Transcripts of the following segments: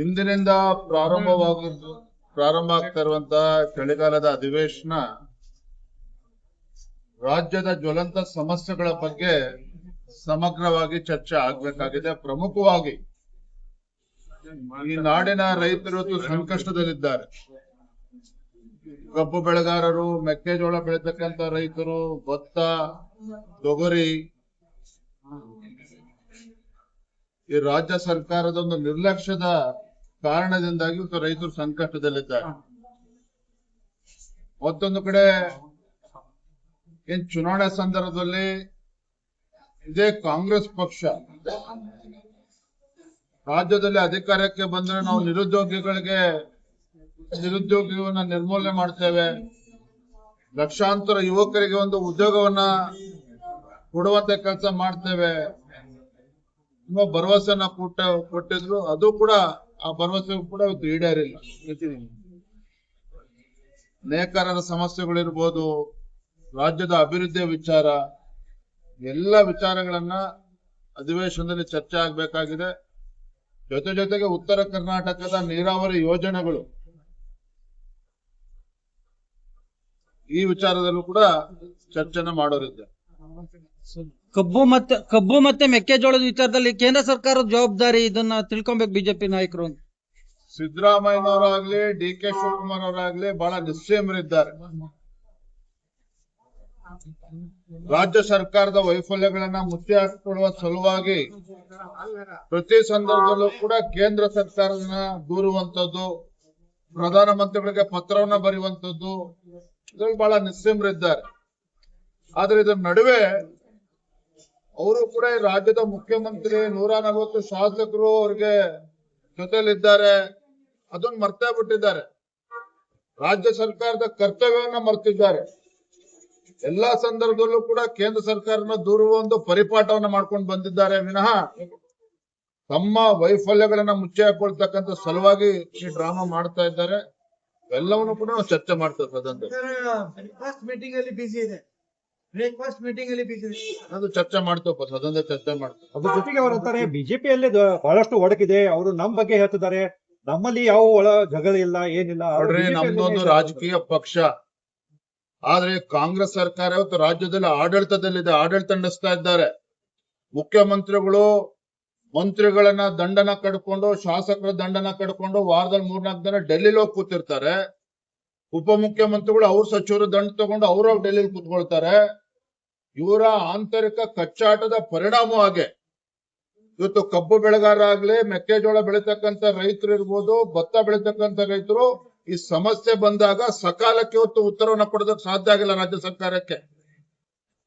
ಇಂದಿನಿಂದ ಪ್ರಾರಂಭವಾಗ ಪ್ರಾರಂಭ ಆಗ್ತಾ ಇರುವಂತಹ ಚಳಿಗಾಲದ ಅಧಿವೇಶನ ರಾಜ್ಯದ ಜ್ವಲಂತ ಸಮಸ್ಯೆಗಳ ಬಗ್ಗೆ ಸಮಗ್ರವಾಗಿ ಚರ್ಚೆ ಆಗ್ಬೇಕಾಗಿದೆ. ಪ್ರಮುಖವಾಗಿ ಈ ನಾಡಿನ ರೈತರು ಸಂಕಷ್ಟದಲ್ಲಿದ್ದಾರೆ. ಕಬ್ಬು ಬೆಳೆಗಾರರು, ಮೆಕ್ಕೆಜೋಳ ಬೆಳೀತಕ್ಕಂತ ರೈತರು, ಭತ್ತ, ತೊಗರಿ, ಈ ರಾಜ್ಯ ಸರ್ಕಾರದ ಒಂದು ನಿರ್ಲಕ್ಷ್ಯದ ಕಾರಣದಿಂದಾಗಿ ರೈತರು ಸಂಕಷ್ಟದಲ್ಲಿದ್ದಾರೆ. ಮತ್ತೊಂದು ಕಡೆ ಏನ್ ಚುನಾವಣೆ ಸಂದರ್ಭದಲ್ಲಿ ಇದೇ ಕಾಂಗ್ರೆಸ್ ಪಕ್ಷ ರಾಜ್ಯದಲ್ಲಿ ಅಧಿಕಾರಕ್ಕೆ ಬಂದ್ರೆ ನಾವು ನಿರುದ್ಯೋಗಿಗಳಿಗೆ ನಿರುದ್ಯೋಗಿಗಳನ್ನ ನಿರ್ಮೂಲನೆ ಮಾಡ್ತೇವೆ. ಲಕ್ಷಾಂತರ ಯುವಕರಿಗೆ ಒಂದು ಉದ್ಯೋಗವನ್ನ ಕೊಡುವಂತ ಕೆಲಸ ಮಾಡ್ತೇವೆ. ತುಂಬಾ ಭರವಸೆನ ಕೊಟ್ಟ ಕೊಟ್ಟಿದ್ರು ಅದು ಕೂಡ ಆ ಭರವಸೆ ಕೂಡ ಇವತ್ತು ಈಡೇರಿಲ್ಲ. ನೇಕಾರರ ಸಮಸ್ಯೆಗಳಿರ್ಬೋದು ರಾಜ್ಯದ ಅಭಿವೃದ್ಧಿಯ ವಿಚಾರ ಎಲ್ಲ ವಿಚಾರಗಳನ್ನ ಅಧಿವೇಶನದಲ್ಲಿ ಚರ್ಚೆ ಆಗ್ಬೇಕಾಗಿದೆ. ಜೊತೆ ಜೊತೆಗೆ ಉತ್ತರ ಕರ್ನಾಟಕದ ನೀರಾವರಿ ಯೋಜನೆಗಳು. ಈ ವಿಚಾರದಲ್ಲೂ ಕೂಡ ಚರ್ಚೆನ ಮಾಡೋರಿದ್ದಾರೆ. ಕಬ್ಬು ಮತ್ತೆ ಕಬ್ಬು ಮತ್ತೆ ಮೆಕ್ಕೆಜೋಳದ ವಿಚಾರದಲ್ಲಿ ಕೇಂದ್ರ ಸರ್ಕಾರದ ಜವಾಬ್ದಾರಿ ಇದನ್ನ ತಿಳ್ಕೊಬೇಕು ಬಿಜೆಪಿ ನಾಯಕರು ಅಂತ. ಸಿದ್ದರಾಮಯ್ಯನವರಾಗ್ಲಿ, ಡಿ ಕೆ ಶಿವಕುಮಾರ್ ಅವರಾಗ್ಲಿ ಬಹಳ ನಿಶ್ಚಯಮರಿದ್ದಾರೆ ರಾಜ್ಯ ಸರ್ಕಾರದ ವೈಫಲ್ಯಗಳನ್ನ ಮುಚ್ಚಿ ಹಾಕಿಕೊಳ್ಳುವ ಸಲುವಾಗಿ ಪ್ರತಿ ಸಂದರ್ಭದಲ್ಲೂ ಕೂಡ ಕೇಂದ್ರ ಸರ್ಕಾರನ ದೂರುವಂತದ್ದು ಪ್ರಧಾನಮಂತ್ರಿಗಳಿಗೆ ಪತ್ರವನ್ನ ಬರೆಯುವಂತದ್ದು ಇದ್ರಲ್ಲಿ ಬಹಳ ನಿಸ್ಸೀಮರಿದ್ದಾರೆ ಆದ್ರೆ ಇದರ ನಡುವೆ ಅವರು ಕೂಡ ರಾಜ್ಯದ ಮುಖ್ಯಮಂತ್ರಿ ನೂರ ನಲವತ್ತು ಶಾಸಕರು ಅವ್ರಿಗೆ ಜೊತೆಲಿದ್ದಾರೆ. ಅದನ್ನ ಮರ್ತೇ ಬಿಟ್ಟಿದ್ದಾರೆ. ರಾಜ್ಯ ಸರ್ಕಾರದ ಕರ್ತವ್ಯವನ್ನ ಮರ್ತಿದ್ದಾರೆ. ಎಲ್ಲಾ ಸಂದರ್ಭದಲ್ಲೂ ಕೂಡ ಕೇಂದ್ರ ಸರ್ಕಾರನ ದೂರುವ ಒಂದು ಪರಿಪಾಠವನ್ನ ಮಾಡ್ಕೊಂಡು ಬಂದಿದ್ದಾರೆ. ವಿನಃ ತಮ್ಮ ವೈಫಲ್ಯಗಳನ್ನ ಮುಚ್ಚಿ ಹಾಕೊಳ್ತಕ್ಕಂಥ ಸಲುವಾಗಿ ಈ ಡ್ರಾಮಾ ಮಾಡ್ತಾ ಇದ್ದಾರೆ. ಎಲ್ಲವನ್ನೂ ಕೂಡ ನಾವು ಚರ್ಚೆ ಮಾಡ್ತೇವೆ ಸದನದಲ್ಲಿ ಬ್ರೇಕ್ಫಾಸ್ಟ್ ಮೀಟಿಂಗ್ ಅಲ್ಲಿ ಇದೆ ಅದು ಚರ್ಚೆ ಮಾಡ್ತೇವೆ ಸದನದಲ್ಲಿ ಚರ್ಚೆ ಮಾಡ್ತೇವೆ. ಅದ್ರ ಜೊತೆಗೆ ಅವ್ರ ಅಂತಾರೆ ಬಿಜೆಪಿಯಲ್ಲಿ ಬಹಳಷ್ಟು ಒಡಕಿದೆ ಅವರು ನಮ್ ಬಗ್ಗೆ ಹೇಳ್ತಿದ್ದಾರೆ. ನಮ್ಮಲ್ಲಿ ಯಾವ ಒಳ ಜಗಳ ಇಲ್ಲ ಏನಿಲ್ಲ. ಅವ್ರು ನೋಡ್ರಿ BJP ನಮ್ದು ಒಂದು ಯಲ್ಲೇ ರಾಜಕೀಯ ಪಕ್ಷ. ಆದ್ರೆ ಕಾಂಗ್ರೆಸ್ ಸರ್ಕಾರ ಇವತ್ತು ರಾಜ್ಯದಲ್ಲಿ ಆಡಳಿತದಲ್ಲಿದೆ ಆಡಳಿತ ನಡೆಸ್ತಾ ಇದ್ದಾರೆ. ಮುಖ್ಯಮಂತ್ರಿಗಳು ಮಂತ್ರಿಗಳನ್ನ ದಂಡನ ಕಡ್ಕೊಂಡು ಶಾಸಕರ ದಂಡನ ಕಡ್ಕೊಂಡು ವಾರದಲ್ಲಿ ಮೂರ್ನಾಲ್ಕು ದಿನ ಡೆಲ್ಲಿಲಿ ಹೋಗಿ ಕೂತಿರ್ತಾರೆ. ಉಪಮುಖ್ಯಮಂತ್ರಿಗಳು ಅವ್ರ ಸಚಿವರು ದಂಡ ತಗೊಂಡು ಅವ್ರ ಡೆಲ್ಲಿಲಿ ಕೂತ್ಕೊಳ್ತಾರೆ. ಇವರ ಆಂತರಿಕ ಕಚ್ಚಾಟದ ಪರಿಣಾಮವಾಗಿ ಇವತ್ತು ಕಬ್ಬು ಬೆಳೆಗಾರ ಆಗ್ಲಿ ಮೆಕ್ಕೆಜೋಳ ಬೆಳೀತಕ್ಕಂತ ರೈತರು ಇರ್ಬೋದು, ಭತ್ತ ಬೆಳೀತಕ್ಕಂತ ರೈತರು, ಈ ಸಮಸ್ಯೆ ಬಂದಾಗ ಸಕಾಲಕ್ಕೆ ಇವತ್ತು ಉತ್ತರವನ್ನ ಕೊಡೋದಕ್ಕೆ ಸಾಧ್ಯ ಆಗಿಲ್ಲ ರಾಜ್ಯ ಸರ್ಕಾರಕ್ಕೆ.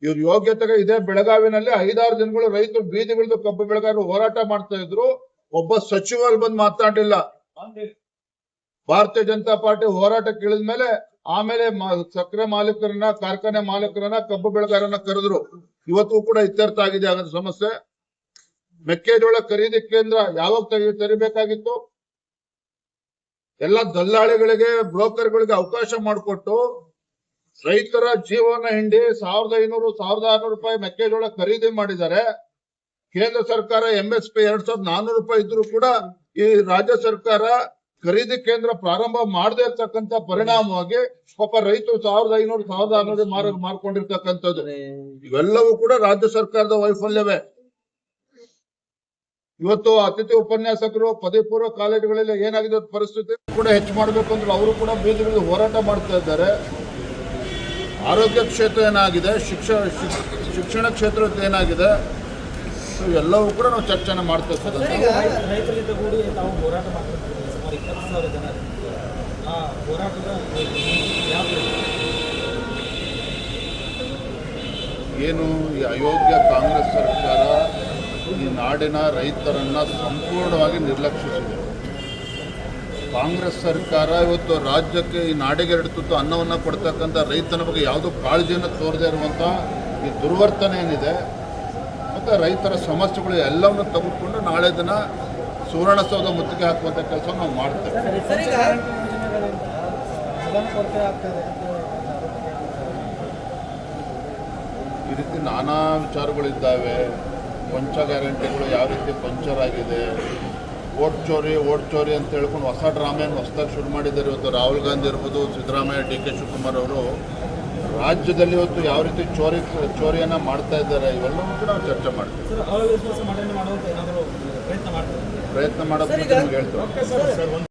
ಇವ್ರ ಯೋಗ್ಯತೆಗೆ ಇದೇ ಬೆಳಗಾವಿನಲ್ಲಿ ಐದಾರು ದಿನಗಳು ರೈತರು ಬೀದಿಗಿಳಿದು ಕಬ್ಬು ಬೆಳೆಗಾರರು ಹೋರಾಟ ಮಾಡ್ತಾ ಇದ್ರು. ಒಬ್ಬ ಸಚಿವರು ಬಂದು ಮಾತಾಡಿಲ್ಲ ಭಾರತೀಯ ಜನತಾ ಪಾರ್ಟಿ ಹೋರಾಟಕ್ಕೆ ಇಳಿದ ಮೇಲೆ ಆಮೇಲೆ ಸಕ್ಕರೆ ಮಾಲೀಕರನ್ನ, ಕಾರ್ಖಾನೆ ಮಾಲೀಕರನ್ನ, ಕಬ್ಬು ಬೆಳೆಗಾರನ್ನ ಕರೆದ್ರು. ಇವತ್ತು ಕೂಡ ಇತ್ಯರ್ಥ ಆಗಿದೆ ಅದರ ಸಮಸ್ಯೆ. ಮೆಕ್ಕೆಜೋಳ ಖರೀದಿ ಕೇಂದ್ರ ಯಾವಾಗ ತೆಗಿ ತೆರಿಬೇಕಾಗಿತ್ತು? ಎಲ್ಲ ದಲ್ಲಾಳಿಗಳಿಗೆ, ಬ್ರೋಕರ್ಗಳಿಗೆ ಅವಕಾಶ ಮಾಡಿಕೊಟ್ಟು ರೈತರ ಜೀವನ ಹಿಂಡಿ ಸಾವಿರದ ಐನೂರು, ಸಾವಿರದ ಆರ್ನೂರು ರೂಪಾಯಿ ಮೆಕ್ಕೆಜೋಳ ಖರೀದಿ ಮಾಡಿದ್ದಾರೆ ಕೇಂದ್ರ ಸರ್ಕಾರ ಎಂ ಎಸ್ ಪಿ ಎರಡ್ ಸಾವಿರದ ನಾನ್ನೂರು ರೂಪಾಯಿ ಇದ್ರು ಕೂಡ ಈ ರಾಜ್ಯ ಸರ್ಕಾರ ಖರೀದಿ ಕೇಂದ್ರ ಪ್ರಾರಂಭ ಮಾಡದೇ ಇರ್ತಕ್ಕಂತ ಪರಿಣಾಮವಾಗಿ ಪಾಪ ರೈತರು ಸಾವಿರದ ಐನೂರು ಸಾವಿರದ ಆರ್ನೂರು ಮಾರ ಮಾರ್ಕೊಂಡಿರ್ತಕ್ಕಂಥದ್ದು. ಇವೆಲ್ಲವೂ ಕೂಡ ರಾಜ್ಯ ಸರ್ಕಾರದ ವೈಫಲ್ಯವೇ. ಇವತ್ತು ಅತಿಥಿ ಉಪನ್ಯಾಸಕರು ಪದವಿ ಪೂರ್ವ ಕಾಲೇಜುಗಳಲ್ಲಿ ಏನಾಗಿದೆ ಪರಿಸ್ಥಿತಿ ಕೂಡ ಹೆಚ್ಚು ಮಾಡಬೇಕು ಅಂದ್ರೆ ಅವರು ಕೂಡ ಬೀದಿಗಳಲ್ಲಿ ಹೋರಾಟ ಮಾಡ್ತಾ ಇದ್ದಾರೆ. ಆರೋಗ್ಯ ಕ್ಷೇತ್ರ ಏನಾಗಿದೆ ಶಿಕ್ಷಣ ಶಿಕ್ಷಣ ಕ್ಷೇತ್ರ ಏನಾಗಿದೆ ಸೊ ಎಲ್ಲವೂ ಕೂಡ ನಾವು ಚರ್ಚೆನ ಮಾಡ್ತಾ ಇದ್ದೀವಿ ರೈತರ ಜೊತೆ ಕೂಡಿ ತಾವು ಹೋರಾಟ ಮಾಡ್ತಿರ್ತೀವಿ ಸುಮಾರು ಇಪ್ಪತ್ತು ಸಾವಿರ ಜನ ಆ ಹೋರಾಟದ ಏನು ಈ ಅಯೋಗ್ಯ ಕಾಂಗ್ರೆಸ್ ಸರ್ಕಾರ ಈ ನಾಡಿನ ರೈತರನ್ನು ಸಂಪೂರ್ಣವಾಗಿ ನಿರ್ಲಕ್ಷಿಸಿದೆ. ಕಾಂಗ್ರೆಸ್ ಸರ್ಕಾರ ಇವತ್ತು ರಾಜ್ಯಕ್ಕೆ ಈ ನಾಡಿಗೆ ಎರಡು ತುತ್ತು ಅನ್ನವನ್ನು ಕೊಡ್ತಕ್ಕಂಥ ರೈತನ ಬಗ್ಗೆ ಯಾವುದೋ ಕಾಳಜಿಯನ್ನು ತೋರದೇ ಇರುವಂಥ ಈ ದುರ್ವರ್ತನೆ ಏನಿದೆ, ಮತ್ತು ರೈತರ ಸಮಸ್ಯೆಗಳು ಎಲ್ಲವನ್ನು ತೆಗೆದುಕೊಂಡು ನಾಳೆ ದಿನ ಸುವರ್ಣಸೌಧ ಮುತ್ತಿಗೆ ಹಾಕುವಂತ ಕೆಲಸ ನಾವು ಮಾಡ್ತೇವೆ. ಈ ರೀತಿ ನಾನಾ ವಿಚಾರಗಳಿದ್ದಾವೆ. ಪಂಚ ಗ್ಯಾರಂಟಿಗಳು ಯಾವ ರೀತಿ ಪಂಚರ್ ಆಗಿದೆ. ಓಟ್ ಚೋರಿ ಓಟ್ ಚೋರಿ ಅಂತ ಹೇಳ್ಕೊಂಡು ಹೊಸ ಡ್ರಾಮೆಯನ್ನು ಹೊಸದಾಗಿ ಶುರು ಮಾಡಿದ್ದಾರೆ. ಇವತ್ತು ರಾಹುಲ್ ಗಾಂಧಿ ಇರ್ಬೋದು ಸಿದ್ದರಾಮಯ್ಯ ಡಿ ಕೆ ಶಿವಕುಮಾರ್ ಅವರು. ರಾಜ್ಯದಲ್ಲಿ ಇವತ್ತು ಯಾವ ರೀತಿ ಚೋರಿ ಚೋರಿಯನ್ನ ಮಾಡ್ತಾ ಇದ್ದಾರೆ ಇವೆಲ್ಲವೂ ಕೂಡ ನಾವು ಚರ್ಚೆ ಮಾಡ್ತೀವಿ. ಪ್ರಯತ್ನ ಮಾಡೋದು ಹೇಳ್ತೀವಿ ಸರ್, ಸರ್, ಒಂದು